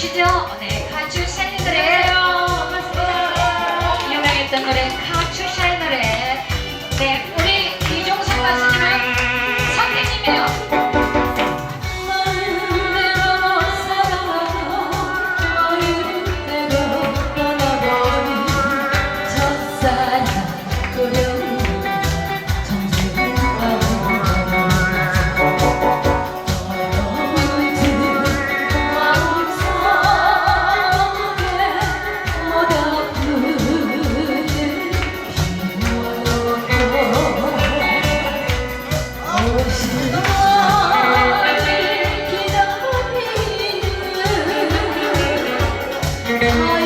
누구시죠? 네, 카츄 샤이 노래. 유명했던 노래 카츄 샤이 노래. 네, 우리 이종석 가수님은 선생님이에요. வேண்டும்